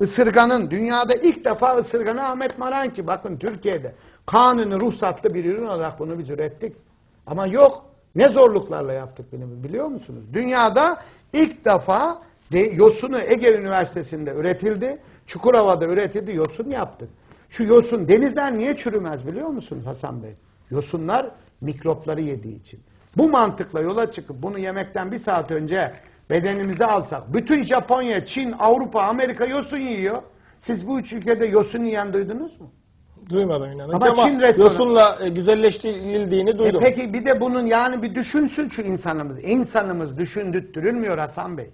Isırganın dünyada ilk defa ısırganı Ahmet Maranki bakın Türkiye'de kanuni ruhsatlı bir ürün olarak bunu biz ürettik. Ama yok. Ne zorluklarla yaptık bunu biliyor musunuz? Dünyada ilk defa de, yosunu Ege Üniversitesi'nde üretildi. Çukurova'da üretildi. Yosun yaptık. Şu yosun denizler niye çürümez biliyor musunuz Hasan Bey? Yosunlar mikropları yediği için. Bu mantıkla yola çıkıp bunu yemekten bir saat önce bedenimize alsak, bütün Japonya, Çin, Avrupa, Amerika yosun yiyor. Siz bu üç ülkede yosun yiyen duydunuz mu? Duymadım inanın. Ama Ama, Çin restoranı- yosunla e, güzelleştirildiğini E duydum. peki bir de bunun yani bir düşünsün şu insanımız. İnsanımız düşündürtülmüyor Hasan Bey.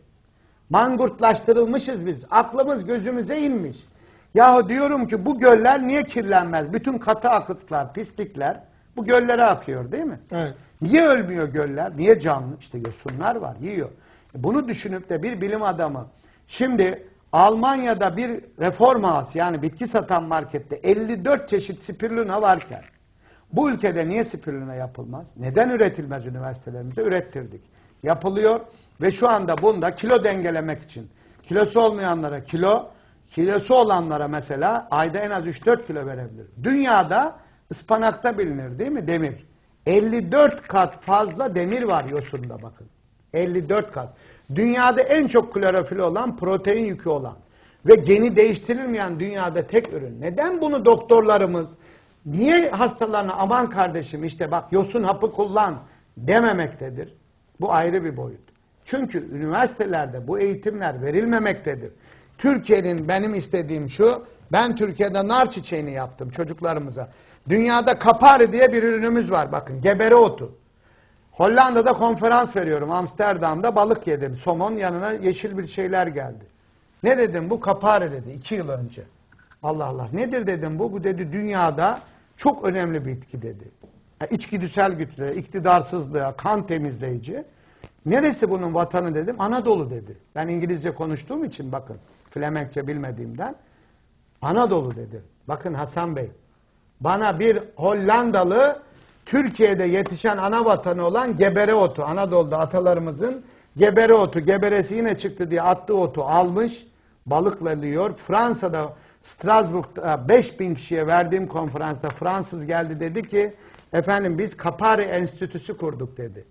Mangurtlaştırılmışız biz. Aklımız gözümüze inmiş. Yahu diyorum ki bu göller niye kirlenmez? Bütün katı akıtlar, pislikler bu göllere akıyor değil mi? Evet. Niye ölmüyor göller? Niye canlı? İşte yosunlar var, yiyor. Bunu düşünüp de bir bilim adamı şimdi Almanya'da bir reform house yani bitki satan markette 54 çeşit spirulina varken bu ülkede niye spirulina yapılmaz? Neden üretilmez üniversitelerimizde? Ürettirdik. Yapılıyor ve şu anda bunda kilo dengelemek için kilosu olmayanlara kilo, kilosu olanlara mesela ayda en az 3-4 kilo verebilir. Dünyada ıspanakta bilinir değil mi demir? 54 kat fazla demir var yosunda bakın. 54 kat. Dünyada en çok klorofili olan, protein yükü olan ve geni değiştirilmeyen dünyada tek ürün. Neden bunu doktorlarımız niye hastalarına aman kardeşim işte bak yosun hapı kullan dememektedir? Bu ayrı bir boyut. Çünkü üniversitelerde bu eğitimler verilmemektedir. Türkiye'nin benim istediğim şu, ben Türkiye'de nar çiçeğini yaptım çocuklarımıza. Dünyada kapari diye bir ürünümüz var bakın, gebere otu. Hollanda'da konferans veriyorum. Amsterdam'da balık yedim. Somon yanına yeşil bir şeyler geldi. Ne dedim bu? Kapare dedi iki yıl önce. Allah Allah. Nedir dedim bu? Bu dedi dünyada çok önemli bir bitki dedi. Ya, içgüdüsel güçlere, iktidarsızlığa, kan temizleyici. Neresi bunun vatanı dedim. Anadolu dedi. Ben İngilizce konuştuğum için bakın. Flemenkçe bilmediğimden. Anadolu dedi. Bakın Hasan Bey. Bana bir Hollandalı Türkiye'de yetişen ana vatanı olan gebere otu. Anadolu'da atalarımızın gebere otu. Geberesi yine çıktı diye attığı otu almış. Balıkla yiyor. Fransa'da Strasbourg'da 5000 kişiye verdiğim konferansta Fransız geldi dedi ki efendim biz Kapari Enstitüsü kurduk dedi.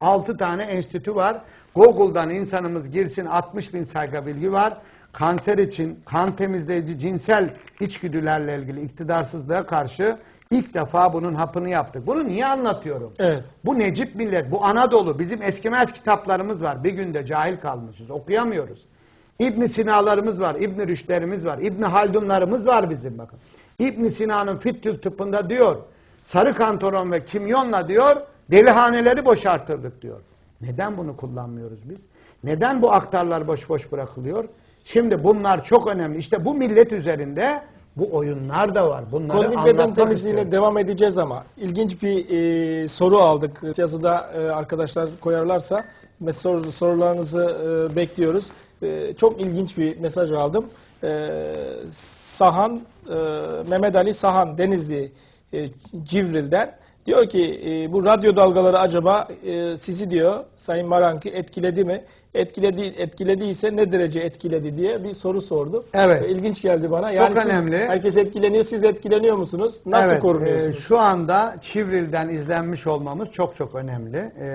6 tane enstitü var. Google'dan insanımız girsin 60 bin sayfa bilgi var. Kanser için kan temizleyici cinsel içgüdülerle ilgili iktidarsızlığa karşı ilk defa bunun hapını yaptık. Bunu niye anlatıyorum? Evet. Bu Necip millet, bu Anadolu, bizim eskimez kitaplarımız var. Bir günde cahil kalmışız, okuyamıyoruz. İbn Sina'larımız var, İbn Rüşdlerimiz var, İbn Haldunlarımız var bizim bakın. İbn Sina'nın Fittül tıbbında diyor, sarı kantoron ve kimyonla diyor, delihaneleri boşaltırdık diyor. Neden bunu kullanmıyoruz biz? Neden bu aktarlar boş boş bırakılıyor? Şimdi bunlar çok önemli. İşte bu millet üzerinde bu oyunlar da var. Bunları Kozmik beden temizliğine istiyorum. devam edeceğiz ama ilginç bir e, soru aldık. Yazıda e, arkadaşlar koyarlarsa mes- sor- sorularınızı e, bekliyoruz. E, çok ilginç bir mesaj aldım. E, Sahan, e, Mehmet Ali Sahan Denizli e, Civril'den diyor ki e, bu radyo dalgaları acaba e, sizi diyor Sayın Maranki etkiledi mi? Etkiledi, etkilediyse ne derece etkiledi diye bir soru sordu. Evet. E, İlginç geldi bana. Çok siz- önemli. Herkes etkileniyor. Siz etkileniyor musunuz? Nasıl evet, korunuyorsunuz? e, şu anda Çivril'den izlenmiş olmamız çok çok önemli. E,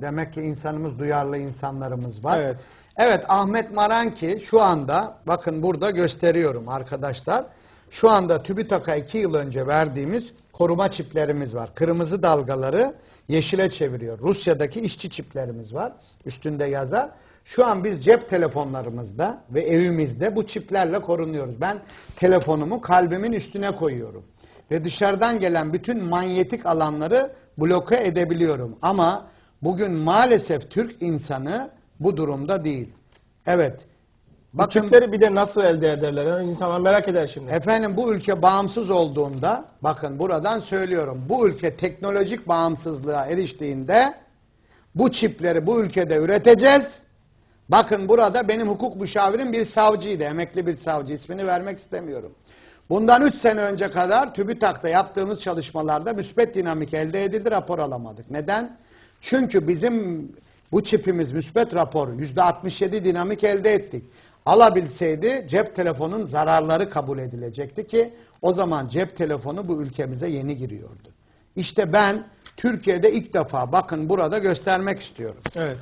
demek ki insanımız duyarlı insanlarımız var. Evet. Evet Ahmet Maranki şu anda bakın burada gösteriyorum arkadaşlar. Şu anda TÜBİTAK'a iki yıl önce verdiğimiz koruma çiplerimiz var. Kırmızı dalgaları yeşile çeviriyor. Rusya'daki işçi çiplerimiz var. Üstünde yazar. Şu an biz cep telefonlarımızda ve evimizde bu çiplerle korunuyoruz. Ben telefonumu kalbimin üstüne koyuyorum. Ve dışarıdan gelen bütün manyetik alanları bloke edebiliyorum. Ama bugün maalesef Türk insanı bu durumda değil. Evet. Bakın bir de nasıl elde ederler? Yani İnsanlar merak eder şimdi. efendim bu ülke bağımsız olduğunda bakın buradan söylüyorum. Bu ülke teknolojik bağımsızlığa eriştiğinde bu çipleri bu ülkede üreteceğiz. Bakın burada benim hukuk müşavirim bir savcıydı. Emekli bir savcı. ismini vermek istemiyorum. Bundan 3 sene önce kadar TÜBİTAK'ta yaptığımız çalışmalarda müspet dinamik elde edildi, rapor alamadık. Neden? Çünkü bizim Bu çipimiz müspet raporu %67 dinamik elde ettik. Alabilseydi cep telefonun zararları kabul edilecekti ki o zaman cep telefonu bu ülkemize yeni giriyordu. İşte ben Türkiye'de ilk defa bakın burada göstermek istiyorum. Evet.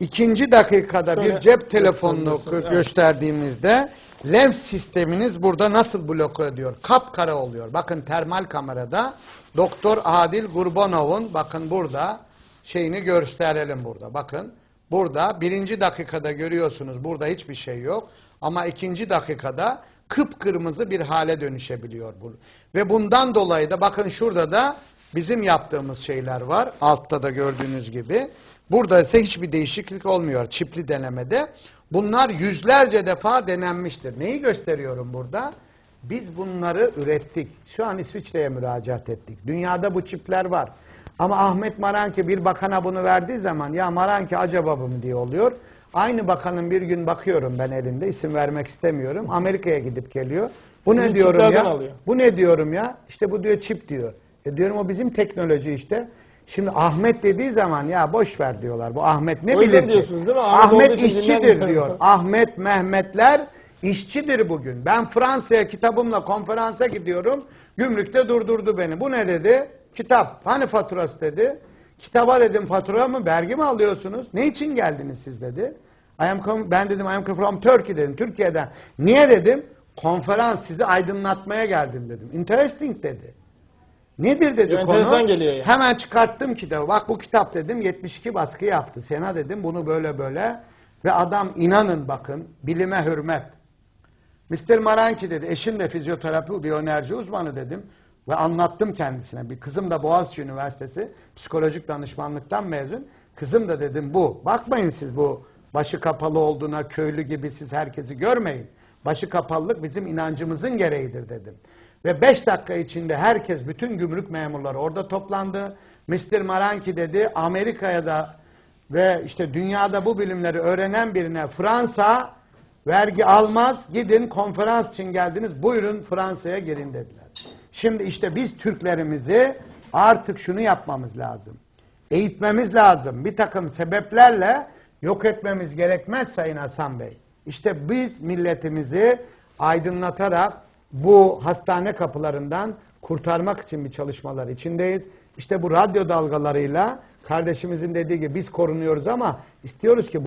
İkinci dakikada Şöyle bir cep telefonunu evet. gösterdiğimizde lens sisteminiz burada nasıl bloke ediyor? Kapkara oluyor. Bakın termal kamerada Doktor Adil Gurbanov'un bakın burada şeyini gösterelim burada. Bakın burada birinci dakikada görüyorsunuz burada hiçbir şey yok. Ama ikinci dakikada kıpkırmızı bir hale dönüşebiliyor bu. Ve bundan dolayı da bakın şurada da bizim yaptığımız şeyler var. Altta da gördüğünüz gibi. Burada ise hiçbir değişiklik olmuyor çipli denemede. Bunlar yüzlerce defa denenmiştir. Neyi gösteriyorum burada? Biz bunları ürettik. Şu an İsviçre'ye müracaat ettik. Dünyada bu çipler var. Ama Ahmet Maranki bir bakana bunu verdiği zaman ya Maranki acaba bu mu diye oluyor. Aynı bakanın bir gün bakıyorum ben elinde isim vermek istemiyorum. Amerika'ya gidip geliyor. Bu Sizin ne diyorum ya? alıyor. Bu ne diyorum ya? İşte bu diyor çip diyor. E diyorum o bizim teknoloji işte. Şimdi Ahmet dediği zaman ya boş ver diyorlar. Bu Ahmet ne O bilir diyorsunuz değil mi? Ahmet Ahmet işçidir diyor. Ahmet Mehmetler işçidir bugün. Ben Fransa'ya kitabımla konferansa gidiyorum. Gümrükte durdurdu beni. Bu ne dedi? Kitap. Hani faturası dedi. Kitaba dedim fatura mı vergi mi alıyorsunuz? Ne için geldiniz siz dedi. I am ben dedim I am from Turkey dedim. Türkiye'den. Niye dedim? Konferans sizi aydınlatmaya geldim dedim. Interesting dedi. Nedir dedi Ya konu. geliyor yani. Hemen çıkarttım kitabı. Bak bu kitap dedim 72 baskı yaptı. Sena dedim bunu böyle böyle. Ve adam inanın bakın bilime hürmet. Mr. Maranki dedi eşim de fizyoterapi biyoenerji uzmanı dedim. Ve anlattım kendisine. Bir kızım da Boğaziçi Üniversitesi psikolojik danışmanlıktan mezun. Kızım da dedim bu. Bakmayın siz bu başı kapalı olduğuna köylü gibi siz herkesi görmeyin. Başı kapalılık bizim inancımızın gereğidir dedim. Ve 5 dakika içinde herkes, bütün gümrük memurları orada toplandı. Mr. Maranki dedi Amerika'ya da ve işte dünyada bu bilimleri öğrenen birine Fransa vergi almaz. Gidin konferans için geldiniz. Buyurun Fransa'ya girin dediler. Şimdi işte biz Türklerimizi artık şunu yapmamız lazım. Eğitmemiz lazım. Bir takım sebeplerle yok etmemiz gerekmez Sayın Hasan Bey. İşte biz milletimizi aydınlatarak bu hastane kapılarından kurtarmak için bir çalışmalar içindeyiz. İşte bu radyo dalgalarıyla kardeşimizin dediği gibi biz korunuyoruz ama istiyoruz ki